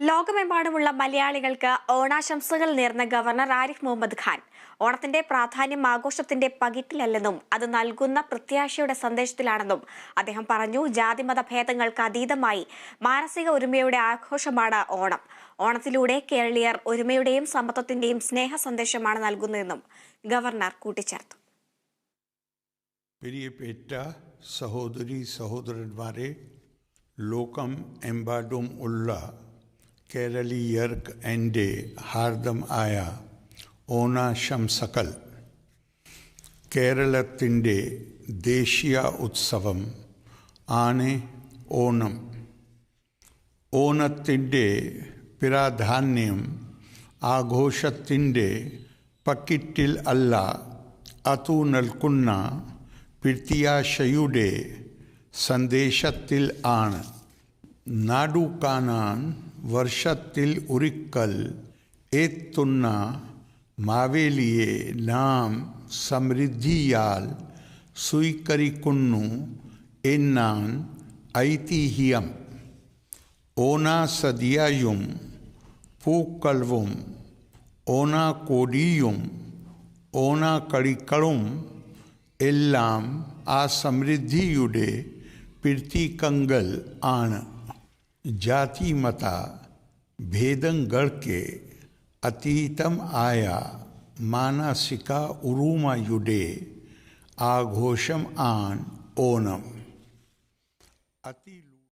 ലോകമെമ്പാടുമുള്ള മലയാളികൾക്ക് ഓണാശംസകൾ നേർന്ന ഗവർണർ ആരിഫ് മുഹമ്മദ് ഖാൻ. ഓണത്തിന്റെ പ്രാധാന്യം ആഘോഷത്തിന്റെ പകിട്ടിലല്ലെന്നും അത് നൽകുന്ന പ്രത്യാശയുടെ സന്ദേശത്തിലാണെന്നും അദ്ദേഹം പറഞ്ഞു. ജാതിമത ഭേദങ്ങൾക്ക് അതീതമായി മാനസിക ഒരുമയുടെ ആഘോഷമാണ് ഓണം. ഓണത്തിലൂടെ കേരളീയർ ഒരുമയുടെയും സമത്വത്തിന്റെയും സ്നേഹ സന്ദേശമാണ് നൽകുന്നതെന്നും ഗവർണർ കൂട്ടിച്ചേർത്തു. സഹോദരി സഹോദരന്മാരെ ലോകം എമ്പാടും ഉള്ള കേരളീയർക്ക് എന്റെ ഹാർദം ആയ ഓണാശംസകൾ. കേരളത്തിന്റെ ദേശീയ ഉത്സവം ആണ് ഓണം. ഓണത്തിന്റെ പ്രാധാന്യം ആഘോഷത്തിന്റെ പക്കിറ്റിൽ അല്ല അതു നൽകുന്ന പ്രത്യാശയുടെ സന്ദേശത്തിൽ ആണ്. നാടു കാണാൻ वर्षतिल उरिक्कल एतुन्ना मावेलिए नाम समृद्धियाल, सुईकरिकुन्नु एन्नान ऐतिह्यम। ओना सदियायुम पूकल्वुम ओना कोडियुम ओना कड़िकलुम एल्लाम आ समृद्धियुडे प्रतीकंगल आण। जाति मता भेदं गढ़ के अतीतम आया मानसिका उरुमा युडे आघोषम आन ओनम। अति